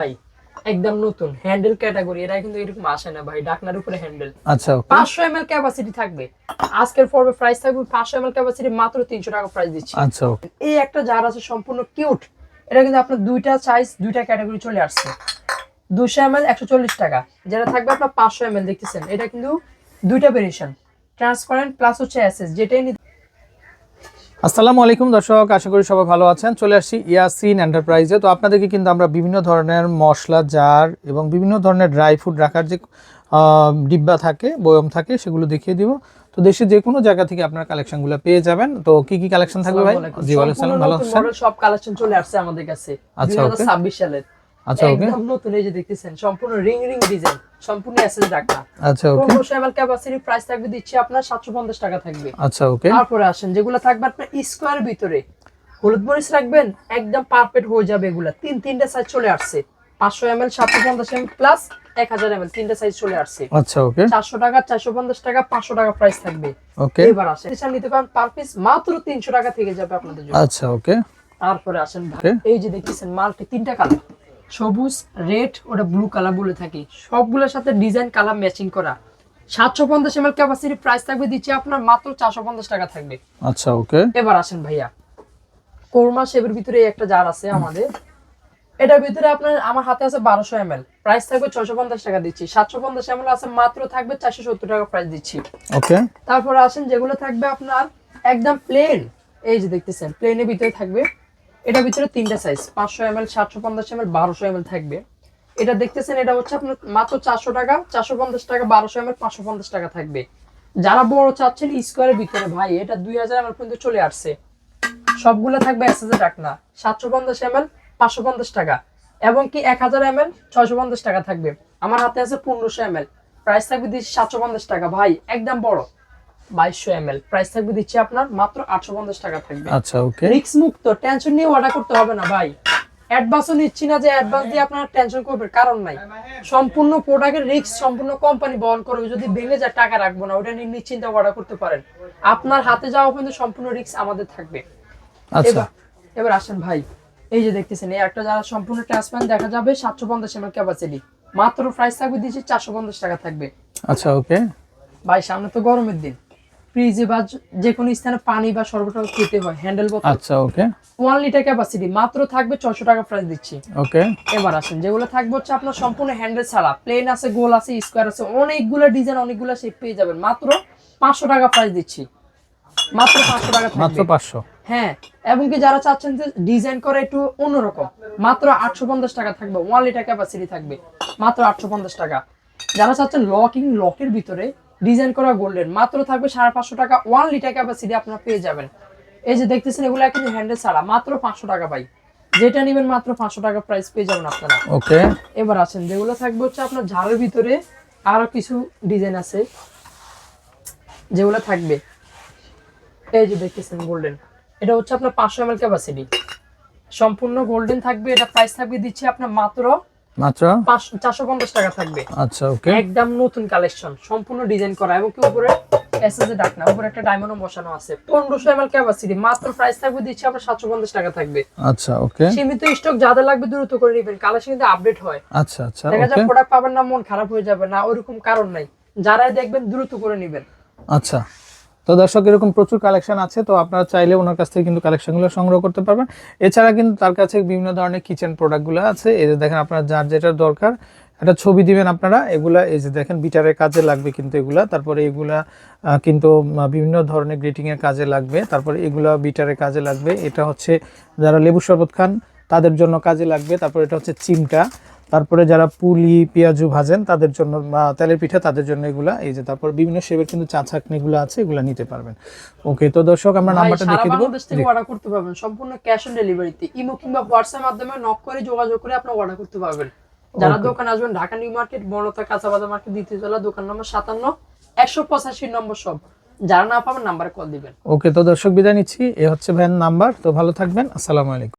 ভাই একদম নতুন হ্যান্ডেল ক্যাটাগরি কিন্তু এরকম আসে না ভাই ডাকনার উপরে হ্যান্ডেল আচ্ছা ক্যাপাসিটি থাকবে। আজকের পর্বে প্রাইস থাকবে ক্যাপাসিটি মাত্র তিনশো টাকা প্রাইস দিচ্ছি। আচ্ছা এই একটা জার আছে সম্পূর্ণ কিউট এটা কিন্তু আপনার দুইটা সাইজ দুইটা ক্যাটাগরি চলে আসছে। দুশো এম এল একশো চল্লিশ টাকা। যেটা থাকবে আপনার পাঁচশো এম এল দেখতেছেন? এটা কিন্তু দুইটা ভেরিয়েশন ট্রান্সপারেন্ট প্লাস হচ্ছে এসএস যেটাই আসসালামু আলাইকুম দর্শক আশা করি সবাই ভালো আছেন। চলে আসছি ইয়াসিন এন্টারপ্রাইজে তো আপনাদেরকে কিন্তু আমরা বিভিন্ন ধরনের মশলা জার এবং বিভিন্ন ধরনের ড্রাই ফ্রুট রাখার যে ডিব্বা থাকে বয়ম থাকে সেগুলো দেখিয়ে দিব। তো দেশে যে কোনো জায়গা থেকে আপনার কালেকশনগুলো পেয়ে যাবেন। তো কি কি কালেকশন থাকবে ভাই? জি ওয়ালাইকুম ভালো আছেন? সব কালেকশন চলে আসছে আমাদের কাছে। আচ্ছা, দুই ছাব্বিশ সালের। আচ্ছা ওকে। একদম নতুন এই যে দেখতেছেন সম্পূর্ণ রিং রিং ডিজাইন সম্পূর্ণ এসএস ডাকা আচ্ছা ওকে। এম ক্যাপাসিটি প্রাইস থাকবে দিচ্ছি আপনার সাতশো পঞ্চাশ টাকা থাকবে। আচ্ছা ওকে। তারপরে আসেন যেগুলো থাকবে আপনার স্কোয়ার ভিতরে। হলুদ মরিচ রাখবেন একদম পারফেক্ট হয়ে যাবে এগুলা। তিন তিনটা সাইজ চলে আসছে। পাঁচশো এম এল সাতশো পঞ্চাশ এম প্লাস এক হাজার এম এল তিনটা সাইজ চলে আসছে। আচ্ছা ওকে। চারশো টাকা চারশো পঞ্চাশ টাকা পাঁচশো টাকা প্রাইস থাকবে। ওকে। এবার আসেন এছাড়া নিতে পারেন পার পিস মাত্র তিনশো টাকা থেকে যাবে আপনাদের জন্য। আচ্ছা ওকে। তারপরে আসেন এই যে দেখতেছেন মালটি তিনটা কালার সবুজ রেড ওটা ব্লু কালার বলে থাকি। সবগুলোর সাথে ডিজাইন কালার ম্যাচিং করা। সাতশো পঞ্চাশ এম এল ক্যাপাসিটি প্রাইস থাকবে দিচ্ছি আপনার মাত্র চারশো পঞ্চাশ টাকা থাকবে। আচ্ছা ওকে এবার আসেন ভাইয়া। কোরমা শেপের ভিতরে একটা জার আছে আমাদের। এটার ভিতরে আপনার আমার হাতে আছে বারোশো এম এল প্রাইস থাকবে ছয়শো পঞ্চাশ টাকা দিচ্ছি। সাতশো পঞ্চাশ এম এল আছে মাত্র থাকবে চারশো সত্তর টাকা প্রাইস দিচ্ছি। ওকে তারপর আসেন যেগুলো থাকবে আপনার একদম প্লেন এই যে দেখতেছেন প্লেনের ভিতরে থাকবে। এটার ভিতরে তিনটা সাইজ পাঁচশো এম এল সাতশো পঞ্চাশ এম এল বারোশো এম এল থাকবে। এটা দেখতেছেন, এটা হচ্ছে আপনার মাত্র চারশো টাকা, চারশো পঞ্চাশ টাকা, বারোশো এম এল পাঁচশো পঞ্চাশ টাকা থাকবে। যারা বড় চাচ্ছেন স্কোয়ারের ভিতরে, ভাই, এটা দুই হাজার এম এল পর্যন্ত চলে আসছে। সবগুলো থাকবে এস এস ডাকনা সাতশো পঞ্চাশ এম এল পাঁচশো পঞ্চাশ টাকা। এবং কি এক হাজার এম এল ছয়শো পঞ্চাশ টাকা থাকবে। আমার হাতে আছে পনেরোশো এম এল প্রাইস থাকবে দিচ্ছি সাতশো পঞ্চাশ টাকা। ভাই, একদম বড়। বাইশশো এম এল প্রাইস থাকবে দিচ্ছি আপনার মাত্র আটশো পঞ্চাশ টাকা থাকবে। আচ্ছা ওকে রিক্স মুক্ত টেনশন নিয়ে অর্ডার করতে হবে না ভাই। অ্যাডভান্সও নিচ্ছি না যে অ্যাডভান্স দিয়ে আপনার টেনশন করবে কারণ নাই। সম্পূর্ণ প্রোডাক্টের রিস্ক সম্পূর্ণ কোম্পানি বহন করবে যদি ভেঙে যায় টাকা রাখব না ওটা নিয়ে নিশ্চিন্তে অর্ডার করতে পারেন। আপনার হাতে যাওয়া পর্যন্ত সম্পূর্ণ রিস্ক আমাদের থাকবে। আচ্ছা। এবার আসেন ভাই। এই যে দেখতেছেন এই একটা যারা সম্পূর্ণ ট্রান্সপারেন্ট দেখা যাবে সাতশো পঞ্চাশ এমএল ক্যাপাসিটি মাত্র প্রাইস থাকবে দিচ্ছি চারশো পঞ্চাশ টাকা থাকবে। আচ্ছা ওকে ভাই সামনে তো গরমের দিন। ফ্রিজে বা যে- কোনো স্থানে পানি বা সর্বটা খেতে হয় হ্যান্ডেল বোতল আচ্ছা ওকে ওয়ান লিটার ক্যাপাসিটি মাত্র থাকবে ছয়শো টাকা প্রাইস দিচ্ছি। ওকে এবার আসেন যেগুলো থাকবে হচ্ছে আপনার সম্পূর্ণ হ্যান্ডেল ছাড়া প্লেন আছে গোল আছে স্কোয়ার আছে অনেকগুলো ডিজাইন অনেকগুলো শেপ পেয়ে যাবেন। মাত্র পাঁচশো টাকা প্রাইস দিচ্ছি। মাত্র পাঁচশো টাকা মাত্র থাকবে পাঁচশো। হ্যাঁ এবং কি যারা চাচ্ছেন যে ডিজাইন করে একটু অন্যরকম মাত্র আটশো পঞ্চাশ টাকা থাকবে ওয়ান লিটার ক্যাপাসিটি থাকবে মাত্র আটশো পঞ্চাশ টাকা। যারা চাচ্ছেন লকিং লকের ভিতরে ডিজাইন করা গোল্ডেন। মাত্র থাকবে সাড়ে পাঁচশো টাকা ওয়ান লিটার ক্যাপাসিটি আপনারা পেয়ে যাবেন। এই যে দেখতেছেন এগুলো কিন্তু হ্যান্ডেল ছাড়া মাত্র পাঁচশো টাকা পাই যেটা নেবেন মাত্র পাঁচশো টাকা প্রাইস পেয়ে যাবেন আপনারা। ওকে এবার আছেন যেগুলো থাকবে হচ্ছে আপনার ঝাড়ের ভিতরে আরও কিছু ডিজাইন আছে যেগুলো থাকবে। এই যে দেখতেছেন গোল্ডেন এটা হচ্ছে আপনার পাঁচশো এম এল ক্যাপাসিটি সম্পূর্ণ গোল্ডেন থাকবে এটা প্রাইস থাকবে দিচ্ছি আপনার মাত্র মাত্র? পাঁচশো চারশো পঞ্চাশ টাকা থাকবে। আচ্ছা ওকে একদম নতুন কালেকশন সম্পূর্ণ ডিজাইন করা এবং কি উপরে এসএসএ ডাকনা উপরে একটা ডায়মন্ড বসানো আছে। পনেরোশো এম ক্যাপাসিটি মাত্র প্রাইস থাকবে দিচ্ছি আপনার সাতশো পঞ্চাশ টাকা থাকবে। আচ্ছা ওকে সীমিত স্টক যাদের লাগবে দ্রুত করে নেবেন কালেকশন কিন্তু আপডেট হয়। আচ্ছা আচ্ছা দেখা যায় প্রোডাক্ট পাবেন না মন খারাপ হয়ে যাবে না ওরকম কারণ নাই। যারাই দেখবেন দ্রুত করে নেবেন। আচ্ছা। তো দর্শক, এরকম প্রচুর কালেকশন আছে, তো আপনারা চাইলে ওনার কাছ থেকে কিন্তু কালেকশনগুলো সংগ্রহ করতে পারবেন। এছাড়া কিন্তু তার কাছে বিভিন্ন ধরনের কিচেন প্রোডাক্টগুলো আছে। এই যে দেখেন আপনার যার যেটা দরকার, একটা ছবি দিবেন আপনারা, এগুলা, এই যে দেখেন বিটারের কাজে লাগবে কিন্তু এগুলা, তারপরে এগুলা কিন্তু বিভিন্ন ধরনের গ্রিটিং এর কাজে লাগবে, তারপরে এগুলা বিটারের কাজে লাগবে। এটা হচ্ছে যারা লেবু শরবত খান, তাদের জন্য কাজে লাগবে। তারপর এটা হচ্ছে চিমটা। তারপরে যারা পুলি পেঁয়াজু ভাজেন তাদের জন্য বা তেলের পিঠা তাদের জন্য এগুলা এই যে তারপর বিভিন্ন শেপের কিন্তু চা ছাকনিগুলো আছে এগুলা নিতে পারবেন। ওকে তো দর্শক আমরা নাম্বারটা দেখিয়ে দেবো। বাংলাদেশ থেকে অর্ডার করতে পারবেন সম্পূর্ণ ক্যাশ অন ডেলিভারিতে ইমো কিংবা হোয়াটসঅ্যাপ মাধ্যমে নক করে যোগাযোগ করে আপনি অর্ডার করতে পারবেন। যারা দোকানে আসবেন ঢাকা নিউ মার্কেট বনতা কাঁচাবাজার মার্কেট দ্বিতীয় তলা দোকান নম্বর সাতান্ন একশো পঁচাশি নম্বর সব যারা না পাবেন নাম্বারে কল দিবেন। ওকে তো দর্শক বিদায় নিচ্ছি। এ হচ্ছে ভাইয়ের নাম্বার তো ভালো থাকবেন। আসসালামু আলাইকুম।